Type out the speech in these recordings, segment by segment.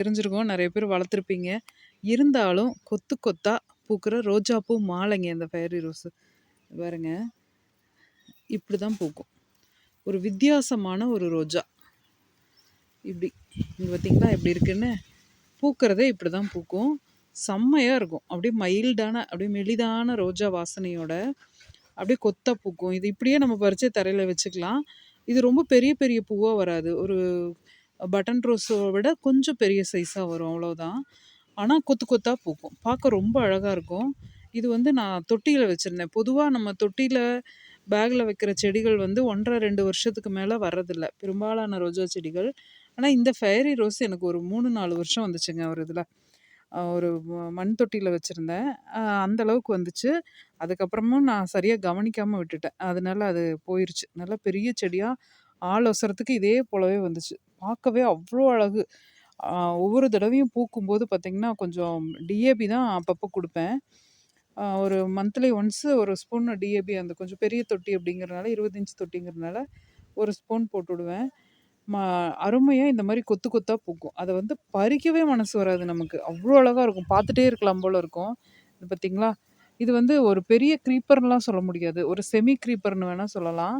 தெரிஞ்சிருக்கும். நிறைய பேர் வளர்த்துருப்பீங்க. இருந்தாலும் கொத்து கொத்தாக பூக்கிற ரோஜாப்பூ மாலைங்க இந்த ஃபேரி ரோஸு பாருங்க. இப்படி தான் பூக்கும். ஒரு வித்தியாசமான ஒரு ரோஜா. இப்படி. இங்கே பார்த்திங்களா எப்படி இருக்குன்னு. பூக்கிறதே இப்படி தான் பூக்கும். செம்மையாக இருக்கும். அப்படியே மைல்டான அப்படியே மெலிதான ரோஜா வாசனையோட அப்படியே கொத்த பூக்கும். இது இப்படியே நம்ம பறித்து தரையில் வச்சுக்கலாம். இது ரொம்ப பெரிய பெரிய பூவாக வராது. ஒரு பட்டன் ரோஸை விட கொஞ்சம் பெரிய சைஸாக வரும் அவ்வளோதான் ஆனால் கொத்து கொத்தாக பூக்கும். பார்க்க ரொம்ப அழகாக இருக்கும். இது வந்து நான் தொட்டியில் வச்சுருந்தேன். பொதுவாக நம்ம தொட்டியில் பேக்கில் வைக்கிற செடிகள் வந்து ஒன்றரை ரெண்டு வருஷத்துக்கு மேலே வர்றதில்ல. பெரும்பாலான ரோஜா செடிகள். ஆனால் இந்த ஃபேரி ரோஸ் எனக்கு ஒரு மூணு நாலு வருஷம் வந்துச்சுங்க ஒரு இதில். ஒரு மண் தொட்டியில் வச்சுருந்தேன். அந்த அளவுக்கு வந்துச்சு. அதுக்கப்புறமும் நான் சரியாக கவனிக்காமல் விட்டுட்டேன். அதனால அது போயிருச்சு. நல்லா பெரிய செடியாக ஆள் ஒசரத்துக்கு இதே போலவே வந்துச்சு. பார்க்கவே அவ்வளோ அழகு. ஒவ்வொரு தடவையும் பூக்கும்போது பார்த்திங்கன்னா கொஞ்சம் டிஏபி தான் அப்பப்போ கொடுப்பேன். ஒரு மந்த்லி ஒன்ஸு ஒரு ஸ்பூன் டிஏபி அந்த கொஞ்சம் பெரிய தொட்டி அப்படிங்கிறனால இருபது இன்ச் தொட்டிங்கிறதுனால ஒரு ஸ்பூன் போட்டு விடுவேன். ம அருமையாக இந்த மாதிரி கொத்து கொத்தாக பூக்கும். அதை வந்து பறிக்கவே மனசு வராது நமக்கு. அவ்வளோ அழகாக இருக்கும். பார்த்துட்டே இருக்கலாம் போல் இருக்கும். இது பார்த்திங்களா? இது வந்து ஒரு பெரிய க்ரீப்பர்லாம் சொல்ல முடியாது. ஒரு செமி க்ரீப்பர்னு வேணால் சொல்லலாம்.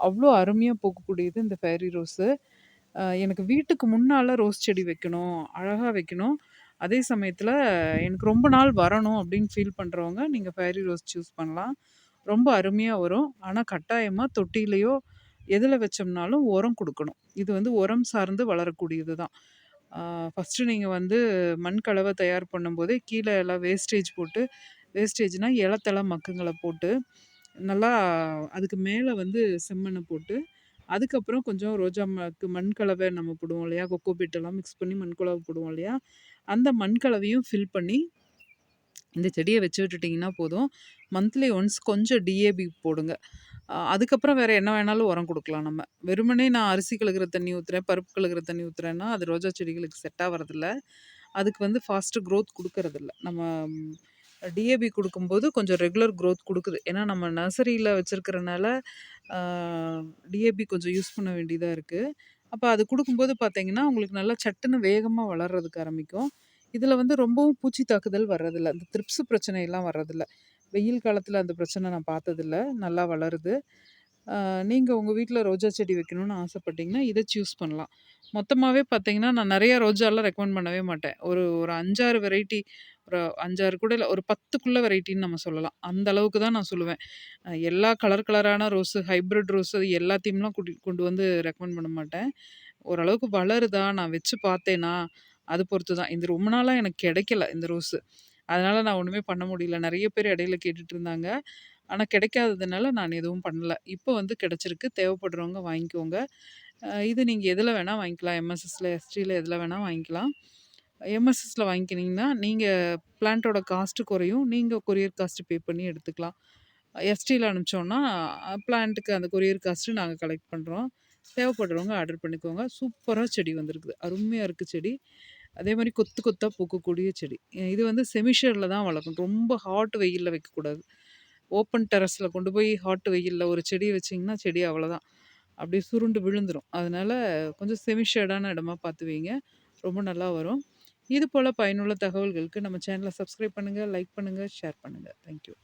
அவ்வளோ அருமையாக பூக்கக்கூடியது இந்த ஃபேரி ரோஸு எனக்கு வீட்டுக்கு முன்னால் ரோஸ் செடி வைக்கணும் அழகாக வைக்கணும். அதே சமயத்தில் எனக்கு ரொம்ப நாள் வரணும் அப்படின்னு ஃபீல் பண்ணுறவங்க நீங்கள் ஃபேரி ரோஸ் சூஸ் பண்ணலாம். ரொம்ப அருமையாக வரும். ஆனால் கட்டாயமாக தொட்டிலையோ எதில் வச்சோம்னாலும் உரம் கொடுக்கணும். இது வந்து உரம் சார்ந்து வளரக்கூடியது தான். ஃபஸ்ட்டு நீங்கள் வந்து மண் கலவை தயார் பண்ணும்போதே கீழே எல்லாம் வேஸ்டேஜ் போட்டு வேஸ்டேஜ்னால் இலத்தெல்லாம் மக்குங்களை போட்டு நல்லா அதுக்கு மேலே வந்து செம்மண்ணை போட்டு அதுக்கப்புறம் கொஞ்சம் ரோஜா மக்கு மண் கலவை நம்ம போடுவோம் இல்லையா? கொக்கோ பீட்டெல்லாம் மிக்ஸ் பண்ணி மண் கலவை போடுவோம் இல்லையா? அந்த மண் கலவையும் ஃபில் பண்ணி இந்த செடியை வச்சு விட்டுட்டிங்கன்னா போதும். மந்த்லி ஒன்ஸ் கொஞ்சம் டிஏபி போடுங்க. அதுக்கப்புறம் வேறு என்ன வேணாலும் உரம் கொடுக்கலாம் நம்ம. வெறுமனே நான் அரிசி கழுகுற தண்ணி ஊற்றுறேன் பருப்பு கழுகுற தண்ணி ஊற்றுறேன்னா அது ரோஜா செடிகளுக்கு செட் ஆகிறதில்ல அதுக்கு வந்து ஃபாஸ்ட்டு க்ரோத் கொடுக்கறதில்ல. நம்ம டிஏபி கொடுக்கும்போது கொஞ்சம் ரெகுலர் க்ரோத் கொடுக்குது. ஏன்னா நம்ம நர்சரியில் வச்சுருக்கிறனால டிஏபி கொஞ்சம் யூஸ் பண்ண வேண்டியதாக இருக்குது அப்போ அது கொடுக்கும்போது பார்த்தீங்கன்னா உங்களுக்கு நல்லா சட்டுன்னு வேகமாக வளர்கிறதுக்கு ஆரம்பிக்கும். இதில் வந்து ரொம்பவும் பூச்சி தாக்குதல் வர்றதில்ல. இந்த த்ரிப்ஸு பிரச்சனையெல்லாம் வர்றதில்ல. வெயில் காலத்தில் அந்த பிரச்சனை நான் பார்த்ததில்ல. நல்லா வளருது. நீங்கள் உங்கள் வீட்டில் ரோஜா செடி வைக்கணும்னு ஆசைப்பட்டீங்கன்னா இதை சூஸ் பண்ணலாம். மொத்தமாகவே பார்த்தீங்கன்னா நான் நிறையா ரோஜாலாம் ரெக்கமெண்ட் பண்ணவே மாட்டேன். ஒரு ஒரு அஞ்சாறு வெரைட்டி ஒரு அஞ்சாறு கூட இல்லை ஒரு பத்துக்குள்ள வெரைட்டின்னு நம்ம சொல்லலாம். அந்த அளவுக்கு தான் நான் சொல்லுவேன். எல்லா கலர் கலரான ரோஸு ஹைப்ரிட் ரோஸு எல்லாத்தையும்லாம் கூட்டி கொண்டு வந்து ரெக்கமெண்ட் பண்ண மாட்டேன். ஓரளவுக்கு வளருதா நான் வச்சு பார்த்தேனா அது பொறுத்து தான். இந்த ரொம்ப நாளாக எனக்கு கிடைக்கல இந்த ரோஸு அதனால் நான் ஒன்றுமே பண்ண முடியல. நிறைய பேர் இடையில கேட்டுட்டு இருந்தாங்க. ஆனால் கிடைக்காததுனால நான் எதுவும் பண்ணலை. இப்போ வந்து கிடச்சிருக்கு. தேவைப்படுறவங்க வாங்கிக்கோங்க. இது நீங்கள் எதில் வேணால் வாங்கிக்கலாம். எம்எஸ்எஸில் எஸ்டியில் எதில் வேணால் வாங்கிக்கலாம். எம்எஸ்எஸில் வாங்கிக்கினீங்கன்னா நீங்கள் பிளான்ட்டோட காஸ்ட்டு குறையும். நீங்கள் கொரியர் காஸ்ட்டு பே பண்ணி எடுத்துக்கலாம். எஸ்டியில் அனுப்பிச்சோன்னா பிளான்ட்டுக்கு அந்த கொரியர் காஸ்ட்டு நாங்கள் கலெக்ட் பண்ணுறோம் தேவைப்படுறவங்க ஆர்டர் பண்ணிக்கோங்க. சூப்பராக செடி வந்திருக்குது. அருமையாக இருக்குது செடி. அதே மாதிரி கொத்து கொத்தாக பூக்கக்கூடிய செடி. இது வந்து செமிஷரில் தான் வளர்க்கணும் ரொம்ப ஹாட் வெயிலில் வைக்கக்கூடாது. ஓப்பன் டெரஸில் கொண்டு போய் ஹாட் வெயிலில் ஒரு செடி வச்சிங்கன்னா செடி அவ்வளோதான். அப்படியே சுருண்டு விழுந்துடும் அதனால் கொஞ்சம் செமிஷேடான இடமா பார்த்து வைங்க. ரொம்ப நல்லா வரும். இது போல் பயனுள்ள தகவல்களுக்கு நம்ம சேனலை சப்ஸ்கிரைப் பண்ணுங்கள் லைக் பண்ணுங்கள் ஷேர் பண்ணுங்கள் தேங்க்யூ